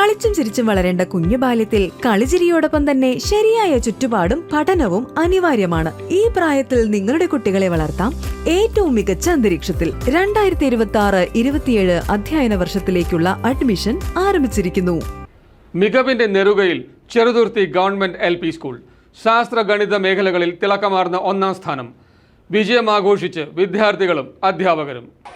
കളിച്ചും ചിരിച്ചും വളരേണ്ട കുഞ്ഞു ബാല്യത്തിൽ കളിചിരിയോടൊപ്പം തന്നെ ശരിയായ ചുറ്റുപാടും പഠനവും അനിവാര്യമാണ്. ഈ പ്രായത്തിൽ നിങ്ങളുടെ കുട്ടികളെ വളർത്താം ഏറ്റവും മികച്ച അന്തരീക്ഷത്തിൽ. രണ്ടായിരത്തി ഇരുപത്തി ആറ് ഇരുപത്തിയേഴ് അധ്യയന വർഷത്തിലേക്കുള്ള അഡ്മിഷൻ ആരംഭിച്ചിരിക്കുന്നു. മികവിന്റെ നെറുകയിൽ Cheruthuruthy government L P school. ശാസ്ത്ര ഗണിത മേഖലകളിൽ തിളക്കമാർന്ന ഒന്നാം സ്ഥാനം. വിജയം ആഘോഷിച്ച് വിദ്യാർത്ഥികളും അധ്യാപകരും.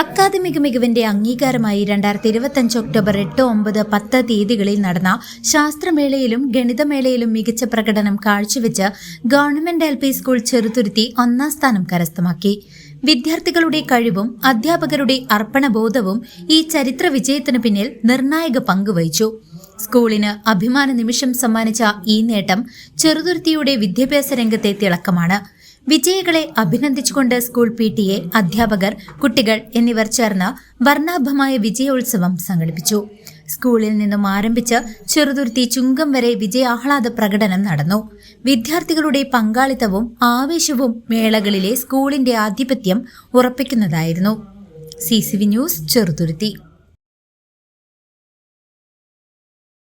അക്കാദമിക മികവിന്റെ അംഗീകാരമായി രണ്ടായിരത്തി ഇരുപത്തഞ്ച് ഒക്ടോബർ എട്ട് ഒമ്പത് പത്ത് തീയതികളിൽ നടന്ന ശാസ്ത്രമേളയിലും ഗണിതമേളയിലും മികച്ച പ്രകടനം കാഴ്ചവെച്ച് government L P school Cheruthuruthy ഒന്നാം സ്ഥാനം കരസ്ഥമാക്കി. വിദ്യാർത്ഥികളുടെ കഴിവും അധ്യാപകരുടെ അർപ്പണബോധവും ഈ ചരിത്ര വിജയത്തിന് പിന്നിൽ നിർണായക പങ്കുവഹിച്ചു സ്കൂളിന് അഭിമാന നിമിഷം സമ്മാനിച്ച ഈ നേട്ടം ചെറുതുരുത്തിയുടെ വിദ്യാഭ്യാസ രംഗത്തെ തിളക്കമാണ്. വിജയികളെ അഭിനന്ദിച്ചുകൊണ്ട് സ്കൂൾ പി ടി എ അധ്യാപകർ കുട്ടികൾ എന്നിവർ ചേർന്ന് വർണാഭമായ വിജയോത്സവം സംഘടിപ്പിച്ചു. സ്കൂളിൽ നിന്നും ആരംഭിച്ച് ചെറുതുരുത്തി ചുങ്കം വരെ വിജയാഹ്ലാദ പ്രകടനം നടന്നു. വിദ്യാർത്ഥികളുടെ പങ്കാളിത്തവും ആവേശവും മേളകളിലെ സ്കൂളിന്റെ ആധിപത്യം ഉറപ്പിക്കുന്നതായിരുന്നു. C news Cheruthuruthy.